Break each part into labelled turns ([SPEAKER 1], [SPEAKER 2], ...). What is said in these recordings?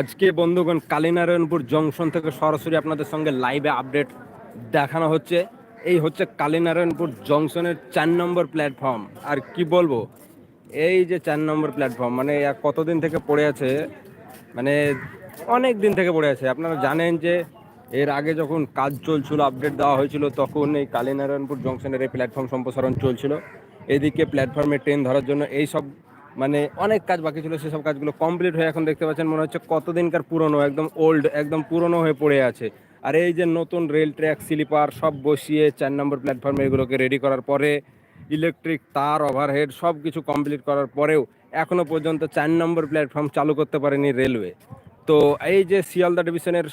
[SPEAKER 1] আজকে বন্ধুগণ কালীনারায়ণপুর জংশন থেকে সরাসরি আপনাদের সঙ্গে লাইভে আপডেট দেখানো হচ্ছে। এই হচ্ছে কালীনারায়ণপুর জংশনের চার নম্বর প্ল্যাটফর্ম আর কি বলব, এই যে চার নম্বর প্ল্যাটফর্ম মানে কতদিন থেকে পড়ে আছে মানে অনেক দিন থেকে পড়ে আছে। আপনারা জানেন যে এর আগে যখন কাজ চলছিল আপডেট দেওয়া হয়েছিল, তখন এই কালীনারায়ণপুর জংশনের এই প্ল্যাটফর্ম সম্প্রসারণ চলছিল। এদিকে প্ল্যাটফর্মে ট্রেন ধরার জন্য এই সব মানে অনেক কাজ বাকি ছিল, সেসব কাজগুলো কমপ্লিট হয়ে এখন দেখতে পাচ্ছেন, মনে হচ্ছে কতদিনকার পুরনো, একদম ওল্ড একদম পুরনো হয়ে পড়ে আছে। আর এই যে নতুন রেল ট্র্যাক স্লিপার সব বসিয়ে চার নম্বর প্ল্যাটফর্মে এগুলোকে রেডি করার পরে ইলেকট্রিক তার ওভারহেড সব কিছু কমপ্লিট করার পরেও এখনও পর্যন্ত চার নম্বর প্ল্যাটফর্ম চালু করতে পারেনি রেলওয়ে তো এই যে শিয়ালদা ডিভিশনের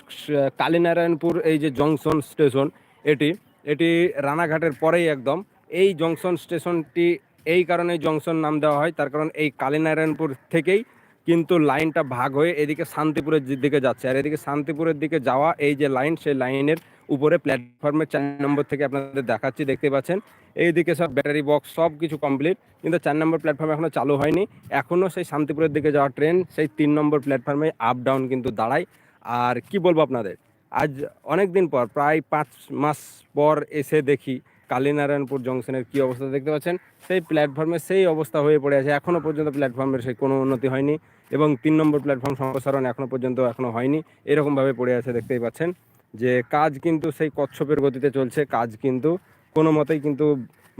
[SPEAKER 1] কালীনারায়ণপুর, এই যে জংশন স্টেশন এটি এটি রানাঘাটের পরেই একদম, এই জংশন স্টেশনটি এই কারণে জংশন নাম দেওয়া হয়। তার কারণ এই কালীনারায়ণপুর থেকেই কিন্তু লাইনটা ভাগ হয়ে এদিকে শান্তিপুরের দিকে যাচ্ছে। আর এদিকে শান্তিপুরের দিকে যাওয়া এই যে লাইন, সেই লাইনের উপরে প্ল্যাটফর্মের চার নম্বর থেকে আপনাদের দেখাচ্ছি, দেখতে পাচ্ছেন। এইদিকে সব ব্যাটারি বক্স সব কিছু কমপ্লিট কিন্তু চার নম্বর প্ল্যাটফর্ম এখনও চালু হয়নি। এখনও সেই শান্তিপুরের দিকে যাওয়া ট্রেন সেই তিন নম্বর প্ল্যাটফর্মে আপ ডাউন কিন্তু দাঁড়ায়। আর কি বলব আপনাদের? আজ অনেক দিন পর, প্রায় পাঁচ মাস পর এসে দেখি কালীনারায়ণপুর জংশনের কি অবস্থা দেখতে পাচ্ছেন? সেই প্ল্যাটফর্মে সেই অবস্থা হয়ে পড়ে আছে। এখনও পর্যন্ত প্ল্যাটফর্মের সেই কোনো উন্নতি হয়নি এবং তিন নম্বর প্ল্যাটফর্ম সম্প্রসারণ এখনও পর্যন্ত এখনও হয়নি। এরকমভাবে পড়ে আছে দেখতেই পাচ্ছেন যে কাজ কিন্তু সেই কচ্ছপের গতিতে চলছে। কাজ কিন্তু কোনো মতেই কিন্তু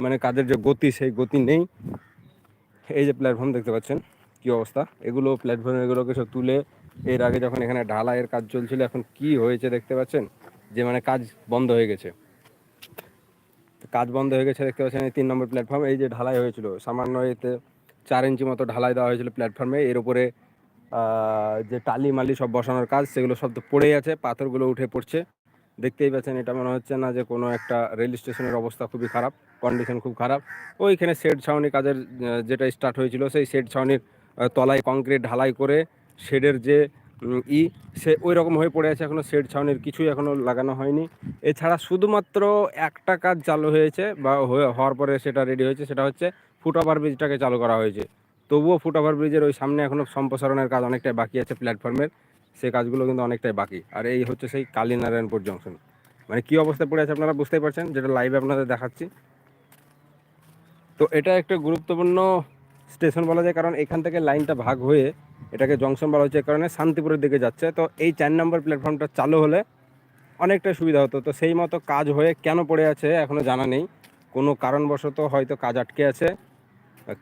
[SPEAKER 1] মানে কাজের যে গতি, সেই গতি নেই। এই যে প্ল্যাটফর্ম দেখতে পাচ্ছেন কি অবস্থা? এগুলো প্ল্যাটফর্ম এগুলোকে সব তুলে এর আগে যখন এখানে ঢালাইয়ের কাজ চলছিল, এখন কি হয়েছে দেখতে পাচ্ছেন? যে মানে কাজ বন্ধ হয়ে গেছে। কাজ বন্ধ হয়ে গেছে, দেখতে পাচ্ছেন এই তিন নম্বর প্ল্যাটফর্ম এই যে ঢালাই হয়েছিল, সামান্য এতে চার ইঞ্চি মতো ঢালাই দেওয়া হয়েছিল প্ল্যাটফর্মে এর উপরে যে টালি মালি সব বসানোর কাজ, সেগুলো সব তো পড়েই আছে, পাথরগুলো উঠে পড়ছে। দেখতেই পাচ্ছেন, এটা মনে হচ্ছে না যে কোনো একটা রেল স্টেশনের অবস্থা খুবই খারাপ কন্ডিশন খুব খারাপ। ওইখানে শেড ছাউনি কাজের যেটা স্টার্ট হয়েছিল, সেই শেড ছাউনির তলায় কংক্রিট ঢালাই করে শেডের যে ই, সে ওই রকম হয়ে পড়ে আছে এখনও, শেড ছাউনির কিছুই এখনও লাগানো হয়নি। এছাড়া শুধুমাত্র একটা কাজ চালু হয়েছে বা হওয়ার পরে সেটা রেডি হয়েছে, সেটা হচ্ছে ফুট ওভার ব্রিজটাকে চালু করা হয়েছে। তবুও ফুট ওভার ব্রিজের ওই সামনে এখনও সম্প্রসারণের কাজ অনেকটাই বাকি আছে প্ল্যাটফর্মের। সেই কাজগুলো কিন্তু অনেকটাই বাকি। আর এই হচ্ছে সেই কালীনারায়ণপুর জংশন মানে কি অবস্থায় পড়ে আছে আপনারা বুঝতেই পারছেন? যেটা লাইভে আপনাদের দেখাচ্ছি। তো এটা একটা গুরুত্বপূর্ণ স্টেশন বলা যায়, কারণ এখান থেকে লাইনটা ভাগ হয়ে এটাকে জংশন বলা হচ্ছে কারণে শান্তিপুরের দিকে যাচ্ছে। তো এই চার নম্বর প্ল্যাটফর্মটা চালু হলে অনেকটা সুবিধা হতো। তো সেই মতো কাজ হয়ে কেন পড়ে আছে এখনও জানা নেই। কোনো কারণবশত হয়তো কাজ আটকে আছে।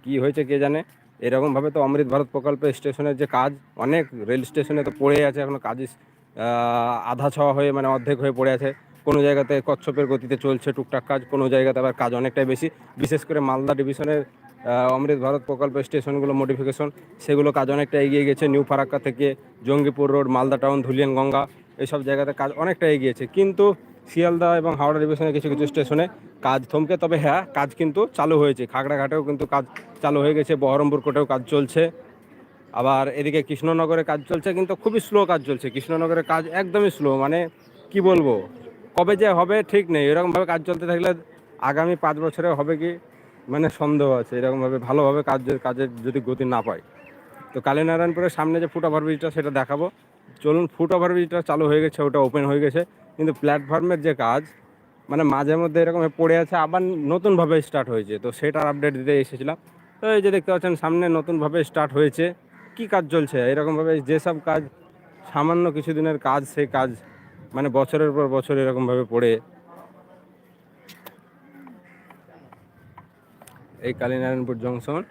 [SPEAKER 1] কি হয়েছে কে জানে? এরকমভাবে তো অমৃত ভারত প্রকল্প স্টেশনের যে কাজ, অনেক রেল স্টেশনে তো পড়ে আছে। এখনও কাজ আধা ছোঁয়া হয়ে মানে অর্ধেক হয়ে পড়ে আছে। কোনো জায়গাতে কচ্ছপের গতিতে চলছে টুকটাক কাজ, কোনো জায়গাতে আবার কাজ অনেকটাই বেশি। বিশেষ করে মালদা ডিভিশনের অমৃত ভারত প্রকল্প স্টেশনগুলো মডিফিকেশন সেগুলো কাজ অনেকটা এগিয়ে গেছে। নিউ ফারাক্কা থেকে জঙ্গিপুর রোড, মালদা টাউন, ধুলিয়ান গঙ্গা এইসব জায়গাতে কাজ অনেকটা এগিয়েছে কিন্তু শিয়ালদা এবং হাওড়া ডিভিশনের কিছু কিছু স্টেশনে কাজ থমকে, তবে হ্যাঁ কাজ কিন্তু চালু হয়েছে। খাগড়াঘাটেও কিন্তু কাজ চালু হয়ে গেছে, বহরমপুর কোর্টেও কাজ চলছে। আবার এদিকে কৃষ্ণনগরে কাজ চলছে, কিন্তু খুবই স্লো কাজ চলছে। কৃষ্ণনগরের কাজ একদমই স্লো মানে কি বলব? কবে যে হবে ঠিক নেই। এরকমভাবে কাজ চলতে থাকলে আগামী পাঁচ বছরে হবে কি? মানে সন্দেহ আছে, এরকমভাবে ভালোভাবে কাজের কাজের যদি গতি না পায়। তো কালীনারায়ণপুরের সামনে যে ফুট ওভার ব্রিজটা, সেটা দেখাবো। চলুন, ফুট ওভার ব্রিজটা চালু হয়ে গেছে, ওটা ওপেন হয়ে গেছে। কিন্তু প্ল্যাটফর্মের যে কাজ মানে মাঝে মধ্যে এরকম পড়ে আছে, আবার নতুনভাবে স্টার্ট হয়েছে। তো সেটার আপডেট দিতে এসেছিলাম। তো এই যে দেখতে পাচ্ছেন, সামনে নতুনভাবে স্টার্ট হয়েছে। কি কাজ চলছে? এরকমভাবে যেসব কাজ, সামান্য কিছুদিনের কাজ, সেই কাজ মানে বছরের পর বছর এরকমভাবে পড়ে। এই কালীনারায়ণপুর জংশন।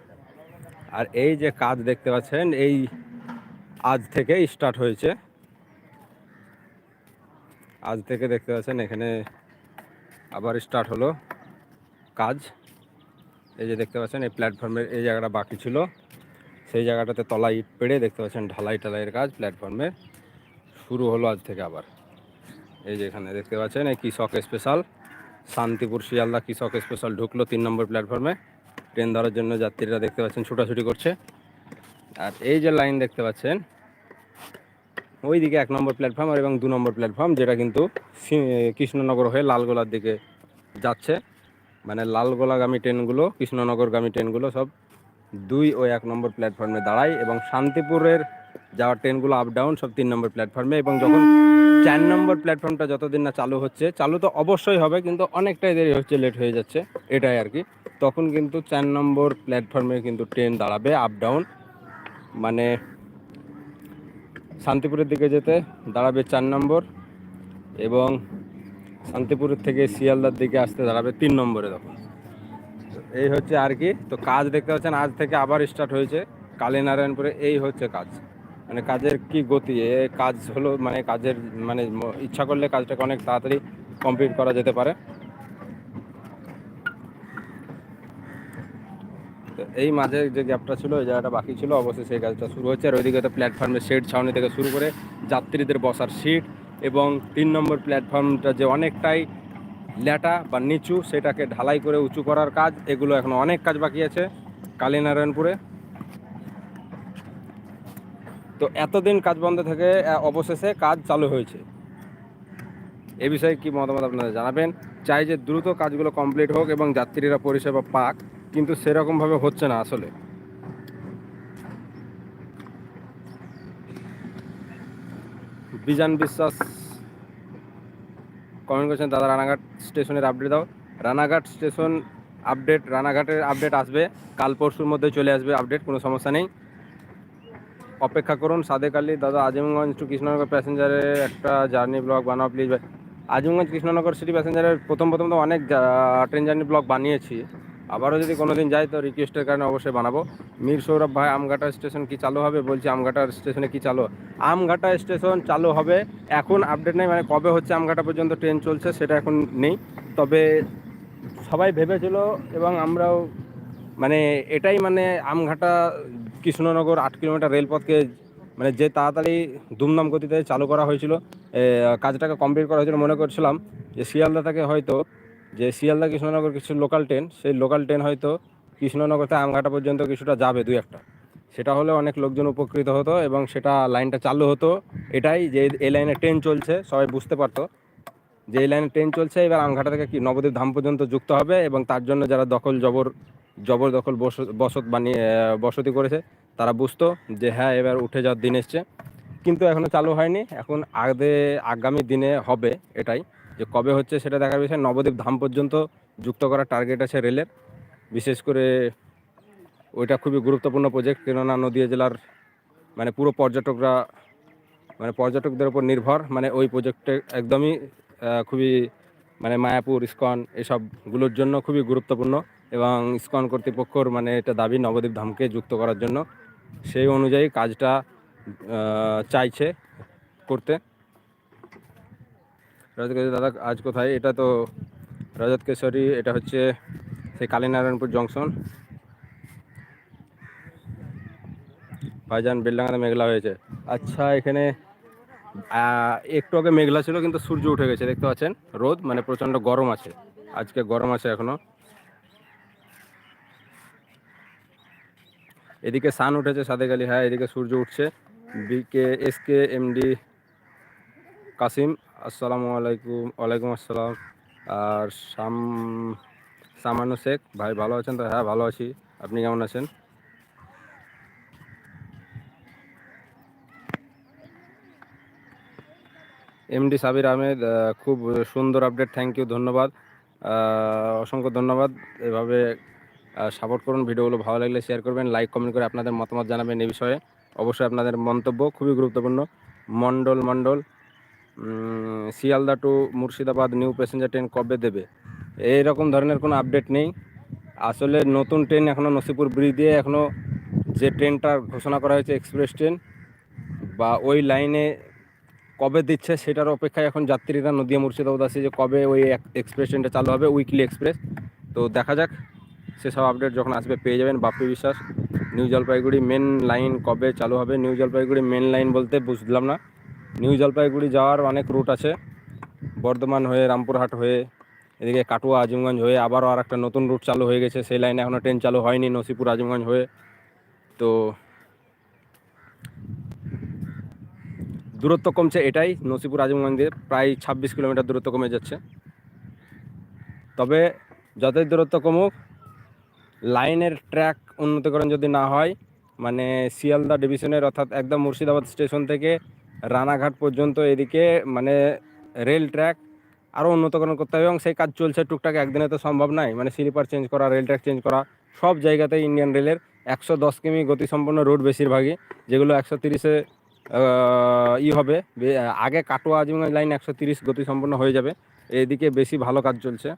[SPEAKER 1] আর এই যে কাজ দেখতে পাচ্ছেন, এই আজ থেকে স্টার্ট হয়েছে। আজ থেকে দেখতে পাচ্ছেন, এখানে আবার স্টার্ট হলো কাজ। এই যে দেখতে পাচ্ছেন, এই প্ল্যাটফর্মের এই জায়গাটা বাকি ছিল। সেই জায়গাটাতে তলা ইট পেড়ে দেখতে পাচ্ছেন, ঢালাই টালাইয়ের কাজ প্ল্যাটফর্মে শুরু হলো আজ থেকে আবার। এই যে এখানে দেখতে পাচ্ছেন, এই কৃষক স্পেশাল শান্তিপুর শিয়ালদা কৃষক স্পেশাল ঢুকলো তিন নম্বর প্ল্যাটফর্মে। ট্রেন ধরার জন্য যাত্রীরা দেখতে পাচ্ছেন ছোটাছুটি করছে। আর এই যে লাইন দেখতে পাচ্ছেন, ওইদিকে এক নম্বর প্ল্যাটফর্ম আর এবং দু নম্বর প্ল্যাটফর্ম যেটা কিন্তু কৃষ্ণনগর হয়ে লালগোলার দিকে যাচ্ছে। মানে লালগোলাগামী ট্রেনগুলো কৃষ্ণনগরগামী ট্রেনগুলো সব দুই ও এক নম্বর প্ল্যাটফর্মে দাঁড়ায় এবং শান্তিপুরের যাওয়ার ট্রেনগুলো আপ ডাউন সব তিন নম্বর প্ল্যাটফর্মে এবং যখন চার নম্বর প্ল্যাটফর্মটা যতদিন না চালু হচ্ছে, চালু তো অবশ্যই হবে কিন্তু অনেকটাই দেরি হচ্ছে লেট হয়ে যাচ্ছে, এটাই আর কি। তখন কিন্তু চার নম্বর প্ল্যাটফর্মে কিন্তু ট্রেন দাঁড়াবে আপ ডাউন মানে শান্তিপুরের দিকে যেতে দাঁড়াবে চার নম্বর এবং শান্তিপুরের থেকে শিয়ালদার দিকে আসতে দাঁড়াবে তিন নম্বরে তখন। এই হচ্ছে আর কি। তো কাজ দেখতে পাচ্ছেন, আজ থেকে আবার স্টার্ট হয়েছে কালীনারায়ণপুরে, এই হচ্ছে কাজ। মানে কাজের কি গতি? এ কাজ হলো মানে কাজের মানে ইচ্ছা করলে কাজটাকে অনেক তাড়াতাড়ি কমপ্লিট করা যেতে পারে। এই মাঝে যে গ্যাপটা ছিল ওই জায়গাটা বাকি ছিল, অবশ্যই সেই কাজটা শুরু হচ্ছে আর ওইদিকে তো প্ল্যাটফর্মের শেড ছাউনি থেকে শুরু করে যাত্রীদের বসার সিট এবং তিন নম্বর প্ল্যাটফর্মটা যে অনেকটাই ল্যাটা বা নিচু, সেটাকে ঢালাই করে উঁচু করার কাজ, এগুলো এখনও অনেক কাজ বাকি আছে কালীনারায়ণপুরে। তো এতদিন কাজ বন্ধ থেকে অবশেষে কাজ চালু হয়েছে। এ বিষয়ে কি মতামত আপনারা জানাবেন? চাই যে দ্রুত কাজগুলো কমপ্লিট হোক এবং যাত্রীরা পরিষেবা পাক। কিন্তু সেরকমভাবে হচ্ছে না আসলে। বিজান বিশ্বাস কমেন্ট করছেন, দাদা, রানাঘাট স্টেশনের আপডেট দাও। রানাঘাট স্টেশন আপডেট রানাঘাটের আপডেট আসবে। কাল পরশুর মধ্যে চলে আসবে আপডেট কোনো সমস্যা নেই। অপেক্ষা করুন, সাদেক আলী, দাদা, আজিমগঞ্জ টু কৃষ্ণনগর প্যাসেঞ্জারের একটা জার্নি ব্লগ বানাও প্লিজ ভাই। আজিমগঞ্জ, কৃষ্ণনগর সিটি প্যাসেঞ্জারের প্রথম প্রথম তো অনেক ট্রেন জার্নি ব্লগ বানিয়েছি। আবারও যদি কোনো দিন যাই তো রিকোয়েস্টের কারণে অবশ্যই বানাবো। মীর সৌরভ ভাই, আমঘাটা স্টেশন কি চালু হবে? বলছি, আমঘাটা স্টেশনে কি চালু? আমঘাটা স্টেশন চালু হবে। এখন আপডেট নেই মানে কবে হচ্ছে আমঘাটা পর্যন্ত ট্রেন চলছে সেটা এখন নেই। তবে সবাই ভেবেছিল এবং আমরাও মানে এটাই মানে আমঘাটা কৃষ্ণনগর আট কিলোমিটার রেলপথকে মানে যে তাড়াতাড়ি দুমদাম গতিতে চালু করা হয়েছিল কাজটাকে কমপ্লিট করা হয়েছিল, মনে করছিলাম যে শিয়ালদা থেকে হয়তো যে শিয়ালদা কৃষ্ণনগর কিছু লোকাল ট্রেন সেই লোকাল ট্রেন হয়তো কৃষ্ণনগর থেকে আমঘাটা পর্যন্ত কিছুটা যাবে দুই একটা। সেটা হলে অনেক লোকজন উপকৃত হতো এবং সেটা লাইনটা চালু হতো। এটাই যে এই লাইনে ট্রেন চলছে, সবাই বুঝতে পারতো। যে এই লাইনে ট্রেন চলছে, এবার আমঘাটা থেকে কি নবদ্বীপ ধাম পর্যন্ত যুক্ত হবে এবং তার জন্য যারা দখল জবর জবরদখল বস- বসত বানিয়ে বসতি করেছে, তারা বুঝতো যে হ্যাঁ এবার উঠে যাওয়ার দিন এসছে। কিন্তু এখনও চালু হয়নি। এখন আগে, আগামী দিনে হবে এটাই। যে কবে হচ্ছে সেটা দেখার বিষয়। নবদ্বীপ ধাম পর্যন্ত যুক্ত করার টার্গেট আছে রেলের। বিশেষ করে ওইটা খুবই গুরুত্বপূর্ণ প্রজেক্ট কেননা নদীয়া জেলার মানে পুরো পর্যটকরা মানে পর্যটকদের উপর নির্ভর। মানে ওই প্রজেক্টে একদমই খুবই মানে মায়াপুর, ইস্কন এসবগুলোর জন্য খুবই গুরুত্বপূর্ণ এবং ইস্কন কর্তৃপক্ষর মানে এটা দাবি নবদ্বীপ ধামকে যুক্ত করার জন্য। সেই অনুযায়ী কাজটা চাইছে করতে। রজত কেশরী, দাদা, আজ কোথায়? এটা তো রজত কেশরী এটা হচ্ছে সেই কালীনারায়ণপুর জংশন। ভাইজান, বেলডাঙ্গাতে মেঘলা হয়েছে। আচ্ছা এখানে একটু আগে মেঘলা ছিল, কিন্তু সূর্য উঠে গেছে, দেখতে পাচ্ছেন? রোদ মানে প্রচণ্ড গরম আছে। আজকে গরম আছে এখনও। এদিকে সান উঠেছে সাদেক হ্যাঁ এদিকে সূর্য উঠছে। BK, S K MD Kasim আসসালামু আলাইকুম ওয়ালাইকুম আসসালাম। আর সাম সামান্য শেখ ভাই ভালো আছেন তো? হ্যাঁ ভালো আছি। আপনি কেমন আছেন? এমডি সাবির আহমেদ খুব সুন্দর আপডেট থ্যাংক ইউ ধন্যবাদ। অসংখ্য ধন্যবাদ। এভাবে সাপোর্ট করুন ভিডিওগুলো ভালো লাগলে শেয়ার করবেন লাইক কমেন্ট করে আপনাদের মতামত জানাবেন এ বিষয়ে। অবশ্যই আপনাদের মন্তব্য খুবই গুরুত্বপূর্ণ। Mondal um, Sealdah to Murshidabad new passenger train কবে দেবে? এইরকম ধরনের কোনো আপডেট নেই। আসলে নতুন ট্রেন এখনও নসিপুর ব্রিজ দিয়ে এখনও যে ট্রেনটা ঘোষণা করা হয়েছে এক্সপ্রেস ট্রেন বা ওই লাইনে কবে দিচ্ছে সেটার অপেক্ষায় এখন যাত্রীরা নদিয়া, মুর্শিদাবাদ আছে যে কবে ওই এক্সপ্রেস ট্রেনটা চালু হবে উইকলি এক্সপ্রেস তো দেখা যাক, সেসব আপডেট যখন আসবে পেয়ে যাবেন বাপ্পি বিশ্বাস। নিউ জলপাইগুড়ি মেন লাইন কবে চালু হবে? নিউ জলপাইগুড়ি মেন লাইন বলতে বুঝলাম না। নিউ জলপাইগুড়ি যাওয়ার অনেক রুট আছে। বর্ধমান হয়ে, রামপুরহাট হয়ে, এদিকে কাটুয়া, আজিমগঞ্জ হয়ে, আবারও আর একটা নতুন রুট চালু হয়ে গেছে। সেই লাইনে এখনও ট্রেন চালু হয়নি, নসিপুর, আজিমগঞ্জ হয়ে। তো দূরত্ব কমছে এটাই, নসিপুর, আজিমগঞ্জ দিয়ে প্রায় ছাব্বিশ কিলোমিটার দূরত্ব কমে যাচ্ছে। তবে যতই দূরত্ব কমুক লাইনের ট্র্যাক উন্নতিকরণ যদি না হয় মানে শিয়ালদা ডিভিশনের অর্থাৎ একদম মুর্শিদাবাদ স্টেশন থেকে রানাঘাট পর্যন্ত এদিকে মানে রেল ট্র্যাক আরও উন্নতকরণ করতে হবে এবং সেই কাজ চলছে টুকটাক, একদিনে তো সম্ভব নয় মানে স্লিপার চেঞ্জ করা রেল ট্র্যাক চেঞ্জ করা, সব জায়গাতেই ইন্ডিয়ান রেলের একশো দশ কিমি গতিসম্পন্ন রোড বেশিরভাগই, যেগুলো একশো তিরিশে ই হবে। আগে কাটোয়া আজিমগঞ্জ লাইন একশো তিরিশ গতিসম্পন্ন হয়ে যাবে। এদিকে বেশি ভালো কাজ চলছে।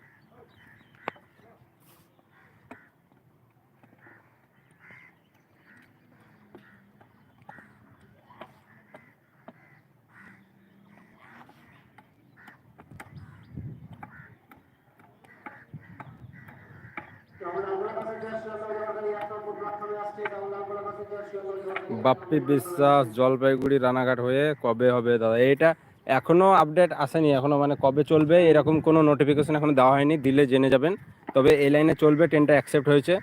[SPEAKER 1] বাপ্পি বিশ্বাস, জলপাইগুড়ি, রানাঘাট হয়ে কবে হবে দাদা? এটা এখনও আপডেট আসেনি, এখনও মানে কবে চলবে, এরকম কোনো নোটিফিকেশন এখনও দেওয়া হয়নি, দিলে জেনে যাবেন। তবে এই লাইনে চলবে ট্রেনটা অ্যাকসেপ্ট হয়েছে।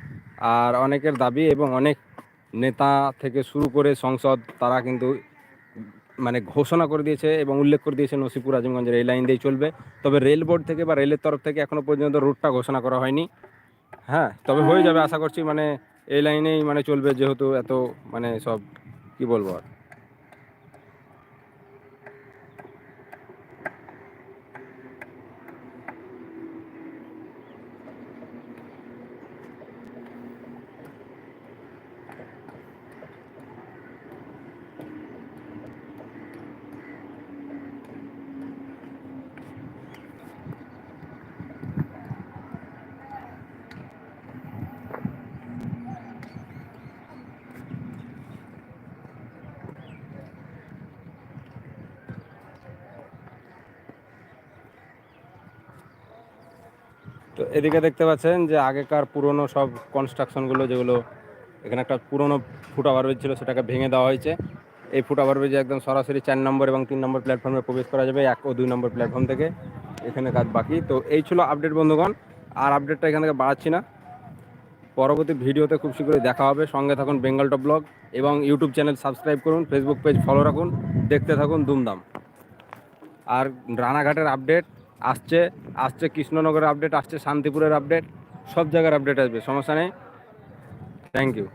[SPEAKER 1] আর অনেকের দাবি এবং অনেক নেতা থেকে শুরু করে সংসদ, তারা কিন্তু মানে ঘোষণা করে দিয়েছে এবং উল্লেখ করে দিয়েছে নসিপুর, আজিমগঞ্জের এই লাইন দিয়েই চলবে। তবে রেল বোর্ড থেকে বা রেলের তরফ থেকে এখনও পর্যন্ত রুটটা ঘোষণা করা হয়নি। হ্যাঁ তবে হয়ে যাবে। আশা করছি মানে এই লাইনেই মানে চলবে যেহেতু এত মানে সব কি বলব আর? এদিকে দেখতে পাচ্ছেন যে আগেকার পুরনো সব কনস্ট্রাকশনগুলো যেগুলো, এখানে একটা পুরনো ফুট ওভারব্রিজ ছিল, সেটাকে ভেঙে দেওয়া হয়েছে। এই ফুট ওভারব্রিজে একদম সরাসরি চার নম্বর এবং তিন নম্বর প্ল্যাটফর্মে প্রবেশ করা যাবে, এক ও দুই নম্বর প্ল্যাটফর্ম থেকে এখানে কাজ বাকি। তো এই ছিল আপডেট বন্ধুগণ, আর আপডেটটা এখান থেকে বাড়াচ্ছি না। পরবর্তী ভিডিওতে খুব শীঘ্রই দেখা হবে। সঙ্গে থাকুন বেঙ্গল টপ ব্লগ এবং ইউটিউব চ্যানেল সাবস্ক্রাইব করুন ফেসবুক পেজ ফলো রাখুন, দেখতে থাকুন দুমদাম আর রানাঘাটের আপডেট আসছে আসছে কৃষ্ণনগরের আপডেট আসছে শান্তিপুরের আপডেট সব জায়গার আপডেট আসবে, সমস্যা নেই। Thank you